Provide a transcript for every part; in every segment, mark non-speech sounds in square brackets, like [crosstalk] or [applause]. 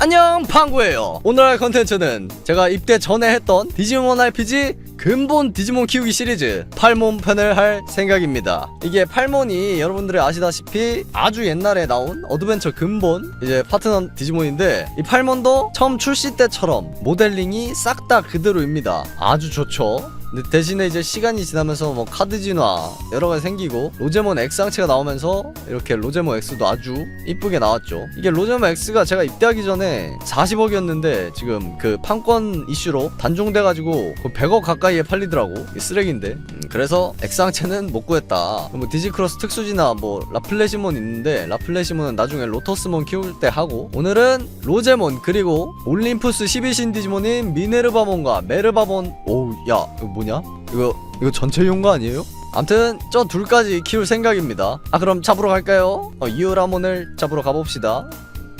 안녕 방구예요. 오늘 할 컨텐츠는 제가 입대 전에 했던 디지몬 RPG 근본 디지몬 키우기 시리즈 팔몬 편을 할 생각입니다. 이게 팔몬이 여러분들이 아시다시피 아주 옛날에 나온 어드벤처 근본 이제 파트너 디지몬인데 이 팔몬도 처음 출시 때처럼 모델링이 싹 다 그대로입니다. 아주 좋죠 근데 대신에 이제 시간이 지나면서 뭐 카드 진화 여러 가지 생기고 로제몬 X 상체가 나오면서 이렇게 로제몬 X도 아주 이쁘게 나왔죠. 이게 로제몬 X가 제가 입대하기 전에 40억이었는데 지금 그 판권 이슈로 단종돼가지고 그 100억 가까이에 팔리더라고. 이 쓰레기인데. 음, 그래서 X 상체는 못 구했다. 뭐 디지크로스 특수지나 뭐 라플레시몬 있는데 라플레시몬은 나중에 로터스몬 키울 때 하고 오늘은 로제몬 그리고 올림푸스 12신 디지몬인 미네르바몬과 메르바몬 오우 야 이거 뭐냐? 이거 이거 전체 용 거 아니에요? 암튼 저 둘까지 키울 생각입니다. 아 그럼 잡으러 갈까요? 어, 유라몬을 잡으러 가봅시다.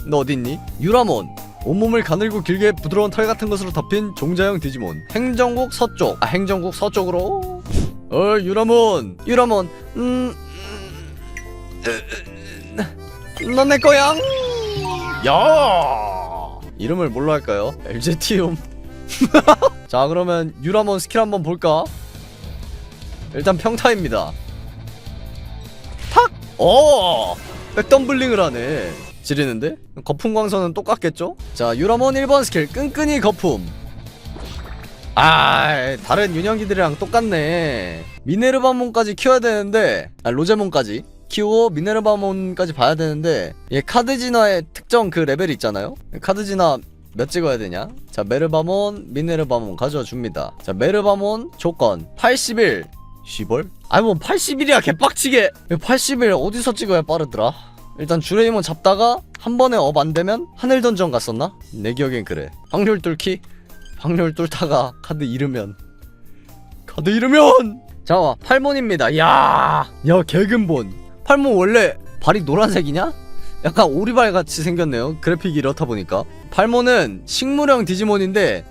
너 어딨니? 유라몬. 온몸을 가늘고 길게 부드러운 털 같은 것으로 덮인 종자형 디지몬. 행정국 서쪽. 아 행정국 서쪽으로. 어 유라몬. 유라몬. 음. 음, 넌내 거야. 야. 이름을 뭘로 할까요? 엘제티움. [laughs] 자 그러면 유라몬 스킬 한번 볼까? 일단 평타입니다 탁! 어! 백덤블링을 하네 지리는데? 거품 광선은 똑같겠죠? 자 유라몬 1번 스킬 끈끈이 거품 아 다른 유년기들이랑 똑같네 미네르바몬까지 키워야 되는데 아 로제몬까지 키우고 미네르바몬까지 봐야 되는데 얘 카드 진화의 특정 그 레벨이 있잖아요 카드 진화 몇 찍어야 되냐? 자 메르바몬 미네르바몬 가져와 줍니다. 자 메르바몬 조건 81 10월? 아니 뭐 81이야 개빡치게. 81 어디서 찍어야 빠르더라? 일단 주레이몬 잡다가 한 번에 업 안되면 하늘 던전 갔었나? 내 기억엔 그래. 확률 뚫기? 확률 뚫다가 카드 잃으면. 카드 잃으면! 자 팔몬입니다. 야야 개근본. 팔몬 원래 발이 노란색이냐? 약간 오리발 같이 생겼네요. 그래픽이 이렇다 보니까. 팔모는 식물형 디지몬인데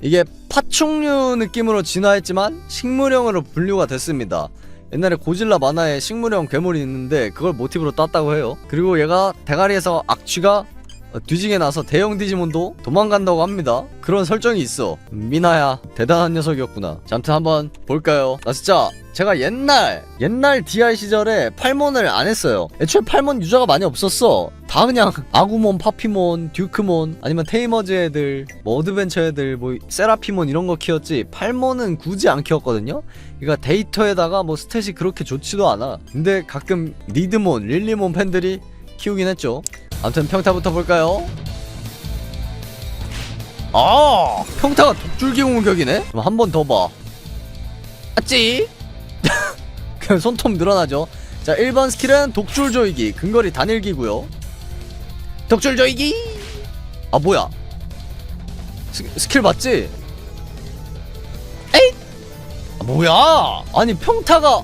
이게 파충류 느낌으로 진화했지만 식물형으로 분류가 됐습니다. 옛날에 고질라 만화에 식물형 괴물이 있는데 그걸 모티브로 땄다고 해요. 그리고 얘가 대가리에서 악취가 어, 뒤지게 나서 대형 디지몬도 도망간다고 합니다. 그런 설정이 있어. 미나야 대단한 녀석이었구나. 자, 아무튼 한번 볼까요? 나 진짜 제가 옛날 옛날 DR 시절에 팔몬을 안 했어요. 애초에 팔몬 유저가 많이 없었어. 다 그냥 아구몬, 파피몬, 듀크몬 아니면 테이머즈 애들, 뭐 어드벤처 애들, 뭐 세라피몬 이런 거 키웠지. 팔몬은 굳이 안 키웠거든요. 그러니까 데이터에다가 뭐 스탯이 그렇게 좋지도 않아. 근데 가끔 리드몬, 릴리몬 팬들이 키우긴 했죠. 아무튼 평타부터 볼까요? 아 평타가 독줄기 공격이네? 그럼 한 번 더 봐. 아찌? [laughs] 그냥 손톱 늘어나죠. 자 1번 스킬은 독줄 조이기 근거리 단일기고요. 독줄 조이기. 아 뭐야? 스, 스킬 맞지? 에이? 아, 뭐야? 아니 평타가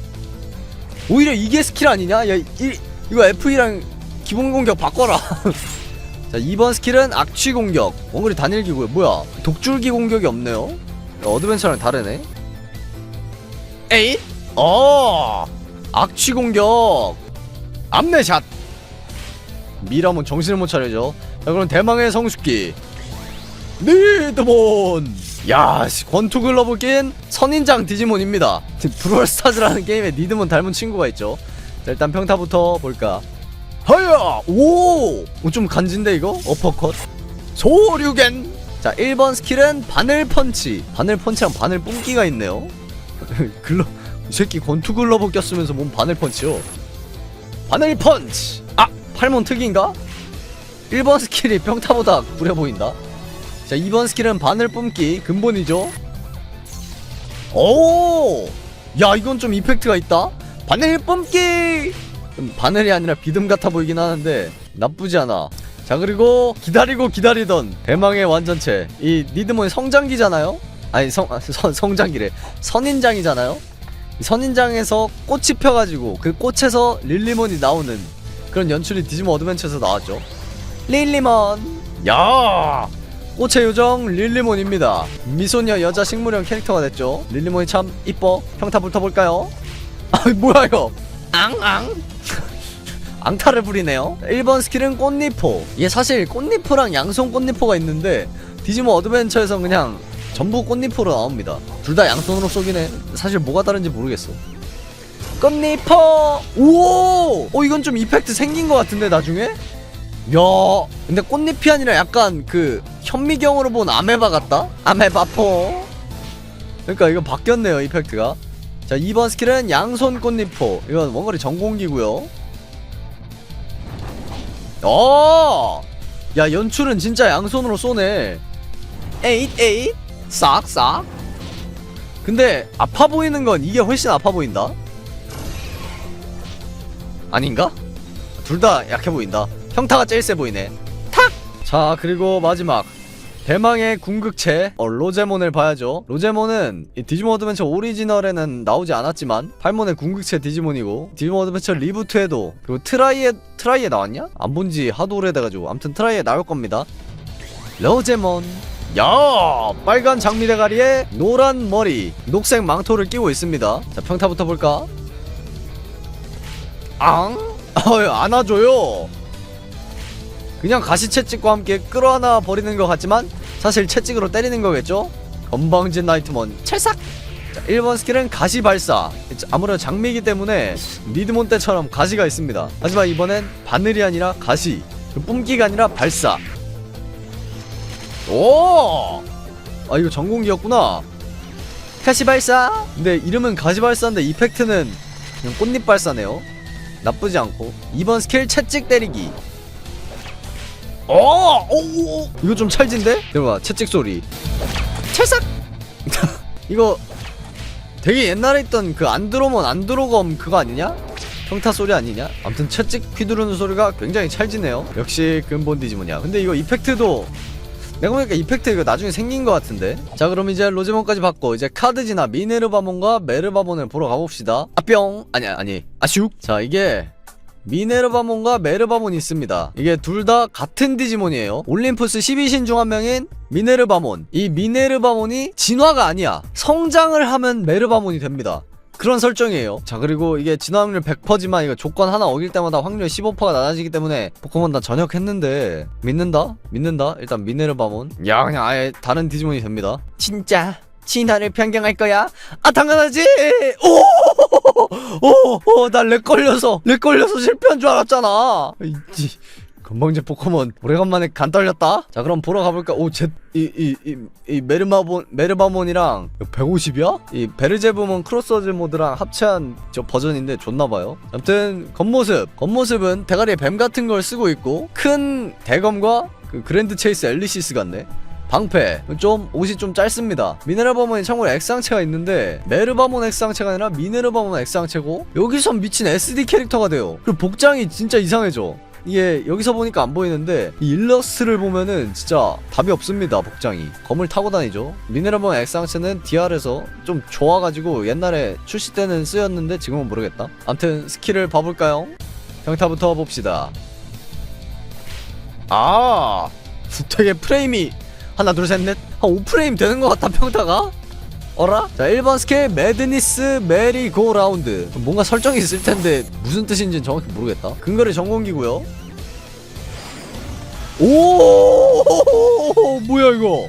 오히려 이게 스킬 아니냐? 야 이, 이거 F2랑 기본 공격 바꿔라. [laughs] 자 2번 스킬은 악취 공격 원거리 단일기고요. 뭐야? 독줄기 공격이 없네요. 야, 어드벤처랑 다르네. 에이? 어 악취 공격 암내샷 미라몬 정신을 못 차리죠 자 그럼 대망의 성숙기 니드몬 야 씨, 권투 글러브 낀 선인장 디지몬입니다 [laughs] 브롤스타즈라는 게임에 니드몬 닮은 친구가 있죠 자 일단 평타부터 볼까 하야! 오좀 간진데 이거? 어퍼컷. 소류겐! 자 1번 스킬은 바늘 펀치. 바늘 펀치랑 바늘 뿜기가 있네요. [laughs] 글러 이 새끼 권투 글러브 꼈으면서 몸 바늘 펀치요? 바늘 펀치! 아! 팔몬 특인가? 1번 스킬이 평타보다 구려 보인다. 자 2번 스킬은 바늘 뿜기 근본이죠? 오 야 이건 좀 이펙트가 있다. 바늘 뿜기 좀 바늘이 아니라 비듬 같아 보이긴 하는데 나쁘지 않아. 자 그리고 기다리고 기다리던 대망의 완전체. 이 니드몬의 성장기잖아요? 아니 성, 아, 성 성장기래. 선인장이잖아요? 이 선인장에서 꽃이 펴가지고 그 꽃에서 릴리몬이 나오는 그런 연출이 디지몬 어드벤처에서 나왔죠. 릴리몬! 야! 꽃의 요정 릴리몬입니다. 미소녀 여자 식물형 캐릭터가 됐죠. 릴리몬이 참 이뻐. 평타 붙어볼까요? [laughs] 아 뭐야 이거? 앙앙 앙탈을 부리네요. 1번 스킬은 꽃니포 이게 사실 꽃니포랑 양손 꽃니포가 있는데 디지몬 어드벤처에서 그냥 전부 꽃니포로 나옵니다. 둘 다 양손으로 해 사실 뭐가 다른지 모르겠어. 꽃니포 오! 어 이건 좀 이펙트 생긴 것 같은데 나중에? 야 근데 꽃잎이 아니라 약간 그 현미경으로 본 아메바 같다? 아메바포. 그러니까 이거 바뀌었네요 이펙트가. 자 2번 스킬은 양손 꽃잎포 이건 원거리 전공기고요 어! 야 연출은 진짜 양손으로 쏘네. 에잇 에잇. 싹싹. 근데 아파 보이는 건 이게 훨씬 아파 보인다? 아닌가? 둘 다 약해 보인다. 평타가 제일 세 보이네. 탁! 자 그리고 마지막 대망의 궁극체 어, 로제몬을 봐야죠. 로제몬은 이 디지몬 어드벤처 오리지널에는 나오지 않았지만 8mon의 궁극체 디지몬이고 디지몬 어드벤처 리부트에도 그리고 트라이에 트라이에 나왔냐? 안 본 지 하도 오래돼가지고 아무튼 트라이에 나올 겁니다. 로제몬. 야 빨간 장미 대가리에 노란 머리 녹색 망토를 끼고 있습니다. 자 평타부터 볼까? 앙? [laughs] 어, 안아줘요 그냥 가시 채찍과 함께 끌어안아 버리는 것 같지만 사실 채찍으로 때리는 거겠죠? 건방진 나이트몬 찰싹! 자, 1번 스킬은 가시 발사. 아무래도 장미이기 때문에 리드몬 때처럼 가시가 있습니다. 하지만 이번엔 바늘이 아니라 가시. 그 뿜기가 아니라 발사. 오! 아 이거 전공기였구나. 가시 발사! 근데 이름은 가시 발사인데 이펙트는 그냥 꽃잎 발사네요. 나쁘지 않고. 2번 스킬 채찍 때리기 어! 오! 이거 좀 찰진데? 들어봐 채찍 소리 찰싹! [laughs] 이거 되게 옛날에 있던 그 안드로몬 안드로검 그거 아니냐? 평타 소리 아니냐? 아무튼 채찍 휘두르는 소리가 굉장히 찰지네요 역시 근본 디지몬이야 근데 이거 이펙트도 내가 보니까 이펙트 이거 나중에 생긴 것 같은데 자 그럼 이제 로제몬까지 받고 이제 카드지나 미네르바몬과 메르바몬을 보러 가봅시다 아뿅 아니 아니 아슉 자 이게 미네르바몬과 메르바몬이 있습니다. 이게 둘 다 같은 디지몬이에요. 올림푸스 12신 중 한 명인 미네르바몬. 이 미네르바몬이 진화가 아니야. 성장을 하면 메르바몬이 됩니다. 그런 설정이에요. 자 그리고 이게 진화 확률 100%지만 이거 조건 하나 어길 때마다 확률 15%가 낮아지기 때문에 포켓몬 다 전역했는데 믿는다? 믿는다? 일단 미네르바몬. 야 그냥 아예 다른 디지몬이 됩니다. 진짜 진화를 변경할 거야? 아 당연하지! 오오오나렉 걸려서 렉 걸려서 실패한 줄 알았잖아. 이지 건방진 포켓몬 오래간만에 간 떨렸다? 자 그럼 보러 가볼까? 오제이이 이 이 메르마본 메르바몬이랑 150이야? 이 베르제브몬 크로스워즈 모드랑 합체한 저 버전인데 좋나 봐요. 아무튼 겉모습. 겉모습은 대가리에 뱀 같은 걸 쓰고 있고 큰 대검과 그 그랜드 체이스 엘리시스 같네 방패. 좀 옷이 좀 짧습니다. 미네르바몬이 참고로 X상체가 있는데 메르바몬 X상체가 아니라 미네르바몬 X상체고 여기선 미친 SD 캐릭터가 돼요. 그리고 복장이 진짜 이상해져. 이게 여기서 보니까 안 보이는데 이 일러스트를 보면은 진짜 답이 없습니다 복장이. 검을 타고 다니죠. 미네르바몬 X상체는 DR에서 좀 좋아가지고 옛날에 출시 때는 쓰였는데 지금은 모르겠다. 암튼 스킬을 봐볼까요? 평타부터 봅시다. 아 되게 프레임이 하나 둘 셋 넷. 한 5프레임 되는 것 같다 평타가. 어라? 자 1번 스킬 매드니스 메리고 라운드. 뭔가 설정이 있을 텐데 무슨 뜻인지는 정확히 모르겠다. 근거리 전공기고요. 오! 뭐야 이거?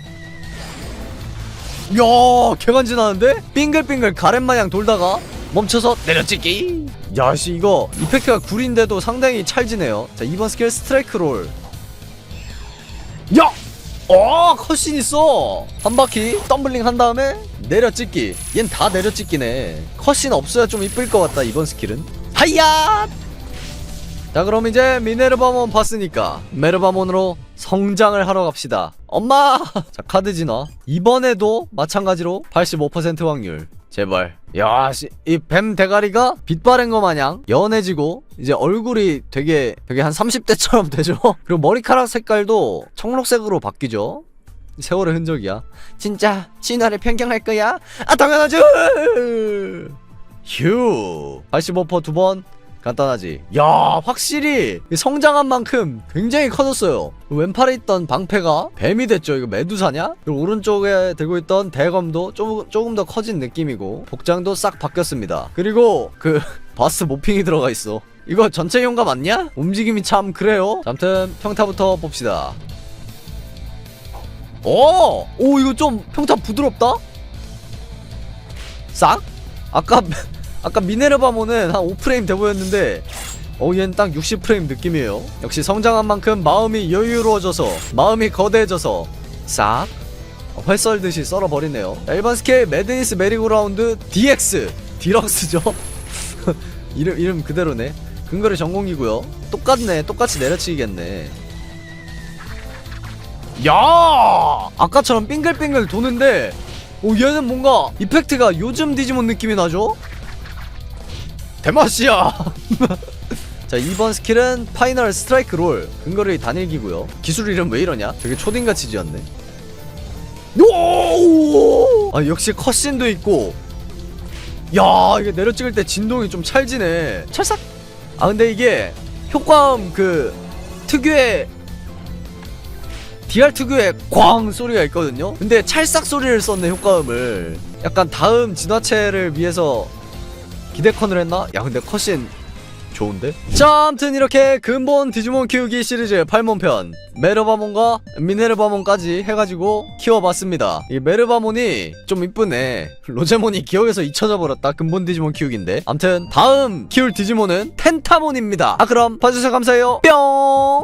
야 개간지나는데? 빙글빙글 가렛마냥 돌다가 멈춰서 내려찍기. 야씨 이거 이펙트가 구린데도 상당히 찰지네요. 자 2번 스킬 스트라이크 롤. 야! 어 컷신 있어. 한 바퀴 덤블링 한 다음에 내려찍기. 얜 다 내려찍기네. 컷신 없어야 좀 이쁠 것 같다 이번 스킬은. 하이야! 자 그럼 이제 미네르바몬 봤으니까 메르바몬으로 성장을 하러 갑시다. 엄마! [laughs] 자 카드 진화. 이번에도 마찬가지로 85% 확률 제발. 야 이 뱀 대가리가 빛바랜 거 마냥 연해지고 이제 얼굴이 되게 되게 한 30대처럼 [laughs] 되죠? 그리고 머리카락 색깔도 청록색으로 바뀌죠? 세월의 흔적이야. 진짜 진화를 변경할 거야? 아 당연하죠! 휴! 85%두번 간단하지 야 확실히 성장한 만큼 굉장히 커졌어요 왼팔에 있던 방패가 뱀이 됐죠 이거 메두사냐? 그리고 오른쪽에 들고 있던 대검도 조금, 조금 더 커진 느낌이고 복장도 싹 바뀌었습니다 그리고 그 [laughs] 바스 모핑이 들어가 있어 이거 전체 효과 맞냐? 움직임이 참 그래요 자, 아무튼 평타부터 봅시다 오! 오 이거 좀 평타 부드럽다? 싹? 아까 [laughs] 아까 미네르바모는 한 5프레임 돼 보였는데 어 얘는 딱 60프레임 느낌이에요. 역시 성장한 만큼 마음이 여유로워져서 마음이 거대해져서 싹 활썰듯이 썰어버리네요. 스케일 매드니스 메리고라운드 DX 디럭스죠? [laughs] 이름 이름 그대로네. 근거리 전공이고요. 똑같네 똑같이 내려치기겠네. 야! 아까처럼 빙글빙글 도는데 오 얘는 뭔가 이펙트가 요즘 디지몬 느낌이 나죠? 대마시야 [laughs] 자 2번 스킬은 파이널 스트라이크 롤. 근거리 단일기고요. 기술 이름 왜 이러냐? 되게 초딩같이 지었네. 오! 아 역시 컷신도 있고. 야 이게 내려 찍을 때 진동이 좀 찰지네. 찰싹 아 근데 이게 효과음 그 특유의 DR 특유의 꽝 소리가 있거든요? 근데 찰싹 소리를 썼네 효과음을. 약간 다음 진화체를 위해서 기대컨을 했나? 야 근데 컷신 좋은데? 자 아무튼 이렇게 근본 디지몬 키우기 시리즈 8mon편 메르바몬과 미네르바몬까지 해가지고 키워봤습니다. 이 메르바몬이 좀 이쁘네. 로제몬이 기억에서 잊혀져 버렸다 근본 디지몬 키우기인데. 아무튼 다음 키울 디지몬은 텐타몬입니다. 아 그럼 봐주셔서 감사해요. 뿅